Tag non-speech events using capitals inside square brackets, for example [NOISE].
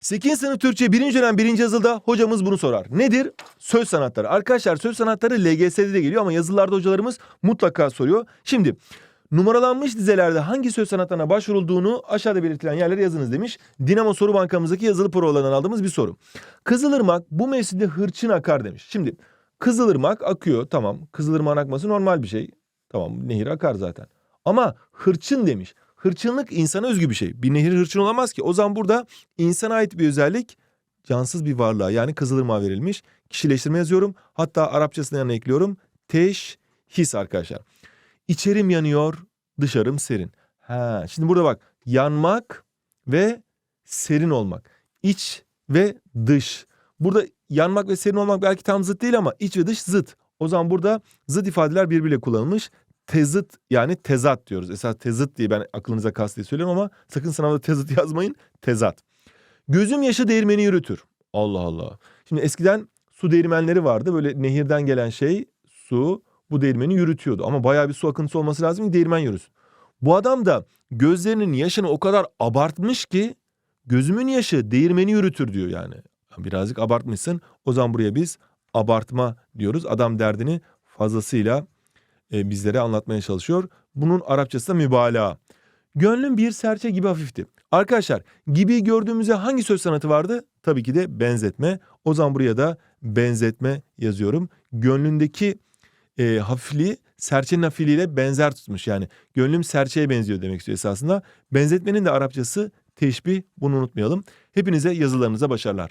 8. sınıf Türkçe 1. dönem 1. yazılıda hocamız bunu sorar. Nedir? Söz sanatları. Arkadaşlar söz sanatları LGS'de de geliyor ama yazılılarda hocalarımız mutlaka soruyor. Şimdi numaralanmış dizelerde hangi söz sanatlarına başvurulduğunu aşağıda belirtilen yerlere yazınız demiş. Dinamo Soru Bankamızdaki yazılı provalarından aldığımız bir soru. Kızılırmak bu mevsimde hırçın akar demiş. Şimdi Kızılırmak akıyor tamam. Kızılırmak'ın akması normal bir şey. Tamam nehir akar zaten. Ama hırçın demiş. Hırçınlık insana özgü bir şey. Bir nehir hırçın olamaz ki. O zaman burada insana ait bir özellik cansız bir varlığa yani Kızılırmak'a verilmiş. Kişileştirme yazıyorum. Hatta Arapçasına yanına ekliyorum. Teş his arkadaşlar. İçerim yanıyor, dışarım serin. Ha, şimdi burada bak yanmak ve serin olmak. İç ve dış. Burada yanmak ve serin olmak belki tam zıt değil ama iç ve dış zıt. O zaman burada zıt ifadeler birbiriyle kullanılmış. Tezıt yani tezat diyoruz. Esas tezıt diye ben aklınıza kast diye söylüyorum ama sakın sınavda tezıt [LAUGHS] yazmayın. Tezat. Gözüm yaşı değirmeni yürütür. Allah Allah. Şimdi eskiden su değirmenleri vardı. Böyle nehirden gelen şey su bu değirmeni yürütüyordu. Ama bayağı bir su akıntısı olması lazım ki değirmen yürüsün. Bu adam da gözlerinin yaşını o kadar abartmış ki gözümün yaşı değirmeni yürütür diyor yani. Birazcık abartmışsın. O zaman buraya biz abartma diyoruz. Adam derdini fazlasıyla e, bizlere anlatmaya çalışıyor. Bunun Arapçası da mübalağa. Gönlüm bir serçe gibi hafifti. Arkadaşlar gibi gördüğümüzde hangi söz sanatı vardı? Tabii ki de benzetme. O zaman buraya da benzetme yazıyorum. Gönlündeki e, hafifliği serçenin hafifliğiyle benzer tutmuş. Yani gönlüm serçeye benziyor demek istiyor esasında. Benzetmenin de Arapçası teşbih bunu unutmayalım. Hepinize yazılarınıza başarılar.